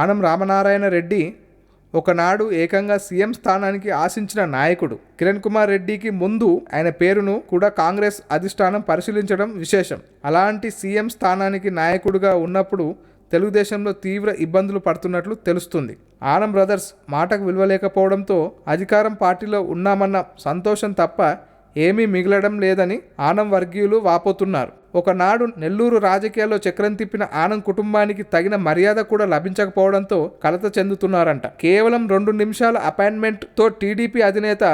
ఆనం రామనారాయణ రెడ్డి ఒకనాడు ఏకంగా సీఎం స్థానానికి ఆశించిన నాయకుడు. కిరణ్ కుమార్ రెడ్డికి ముందు ఆయన పేరును కూడా కాంగ్రెస్ అధిష్టానం పరిశీలించడం విశేషం. అలాంటి సీఎం స్థానానికి నాయకుడుగా ఉన్నప్పుడు తెలుగుదేశంలో తీవ్ర ఇబ్బందులు పడుతున్నట్లు తెలుస్తుంది. ఆనం బ్రదర్స్ మాటకు విలువలేకపోవడంతో అధికారం పార్టీలో ఉన్నామన్న సంతోషం తప్ప ఏమీ మిగలడం లేదని ఆనం వర్గీయులు వాపోతున్నారు. ఒకనాడు నెల్లూరు రాజకీయాల్లో చక్రం తిప్పిన ఆనం కుటుంబానికి తగిన మర్యాద కూడా లభించకపోవడంతో కలత చెందుతున్నారంట. కేవలం రెండు నిమిషాల అపాయింట్మెంట్తో టీడీపీ అధినేత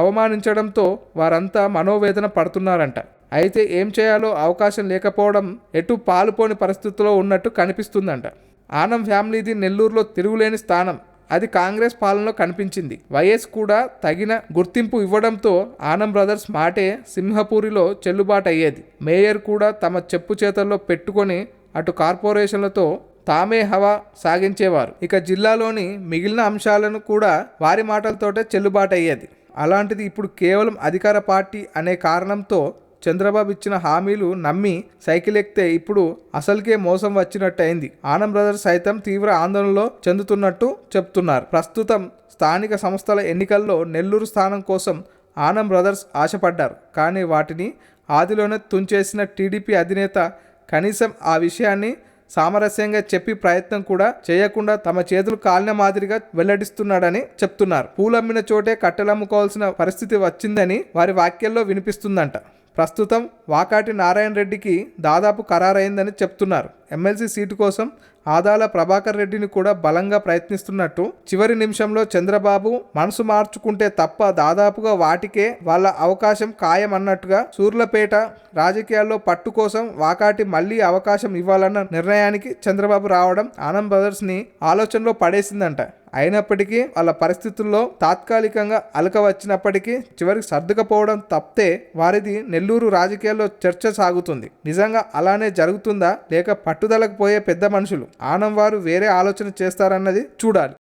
అవమానించడంతో వారంతా మనోవేదన పడుతున్నారంట. అయితే ఏం చేయాలో అవకాశం లేకపోవడం ఎటు పాలుపోని పరిస్థితిలో ఉన్నట్టు కనిపిస్తుందంట. ఆనం ఫ్యామిలీది నెల్లూరులో తిరుగులేని స్థానం. అది కాంగ్రెస్ పాలనలో కనిపించింది. వైఎస్ కూడా తగిన గుర్తింపు ఇవ్వడంతో ఆనం బ్రదర్స్ మాటే సింహపూరిలో చెల్లుబాటు అయ్యేది మేయర్ కూడా తమ చెప్పు చేతల్లో పెట్టుకొని అటు కార్పొరేషన్లతో తామే హవా సాగించేవారు. ఇక జిల్లాలోని మిగిలిన అంశాలను కూడా వారి మాటలతోటే చెల్లుబాటు అయ్యేది అలాంటిది ఇప్పుడు కేవలం అధికార పార్టీ అనే కారణంతో చంద్రబాబు ఇచ్చిన హామీలు నమ్మి సైకిల్ ఎక్కితే ఇప్పుడు అసలుకే మోసం వచ్చినట్టు అయింది ఆనం బ్రదర్స్ సైతం తీవ్ర ఆందోళనలో చెందుతున్నట్టు చెప్తున్నారు. ప్రస్తుతం స్థానిక సంస్థల ఎన్నికల్లో నెల్లూరు స్థానం కోసం ఆనం బ్రదర్స్ ఆశపడ్డారు. కానీ వాటిని ఆదిలోనే తుంచేసిన టీడీపీ అధినేత కనీసం ఆ విషయాన్ని సామరస్యంగా చెప్పి ప్రయత్నం కూడా చేయకుండా తమ చేతులు కాలిన మాదిరిగా వెల్లడిస్తున్నాడని చెప్తున్నారు. పూలమ్మిన చోటే కట్టెలమ్ముకోవాల్సిన పరిస్థితి వచ్చిందని వారి వాక్యాల్లో వినిపిస్తుందంట. ప్రస్తుతం వాకాటి నారాయణ రెడ్డికి దాదాపు ఖరారైందని చెప్తున్నారు. ఎమ్మెల్సీ సీటు కోసం ఆదాల ప్రభాకర్ రెడ్డిని కూడా బలంగా ప్రయత్నిస్తున్నట్టు చివరి నిమిషంలో చంద్రబాబు మనసు మార్చుకుంటే తప్ప దాదాపుగా వాటికే వాళ్ళ అవకాశం ఖాయం అన్నట్టుగా సూర్లపేట రాజకీయాల్లో పట్టు కోసం వాకాటి మళ్ళీ అవకాశం ఇవ్వాలన్న నిర్ణయానికి చంద్రబాబు రావడం ఆనంద్ బ్రదర్స్ని ఆలోచనలో పడేసిందంట. అయినప్పటికీ వాళ్ళ పరిస్థితుల్లో తాత్కాలికంగా అలక వచ్చినప్పటికీ చివరికి సర్దుకపోవడం తప్పితే వారిది నెల్లూరు రాజకీయాల్లో చర్చ సాగుతుంది. నిజంగా అలానే జరుగుతుందా? లేక పట్టుదలకు పోయే పెద్ద మనుషులు. ఆనం వారు వేరే ఆలోచన చేస్తారన్నది చూడాలి.